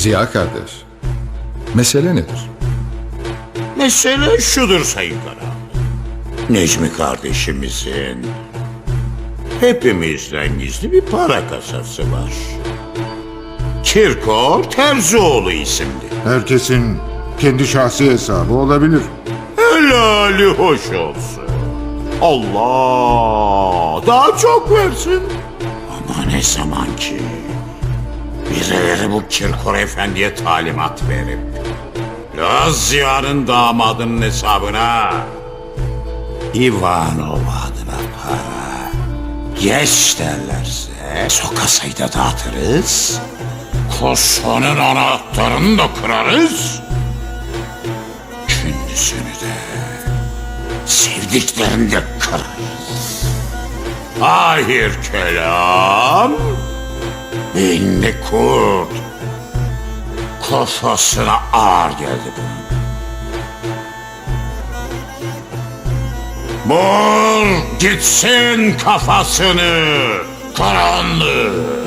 Ziya kardeş, mesele nedir? Mesele şudur Sayın Kara. Necmi kardeşimizin hepimizden gizli bir para kasası var. Kirkor Terzioğlu isimli. Herkesin kendi şahsi hesabı olabilir. Helali hoş olsun. Allah daha çok versin. Ama ne zaman ki birileri bu Kirkor Efendi'ye talimat verip Lazya'nın damadının hesabına Ivanov adına para geç derlerse sokasayı da dağıtırız. Kurşunun anahtarını da kırarız. Kendisini de sevdiklerini de kırarız. Ahir kelam beynini kurt kafasına ağır geldi bunun. Vur gitsin kafasını karanlık.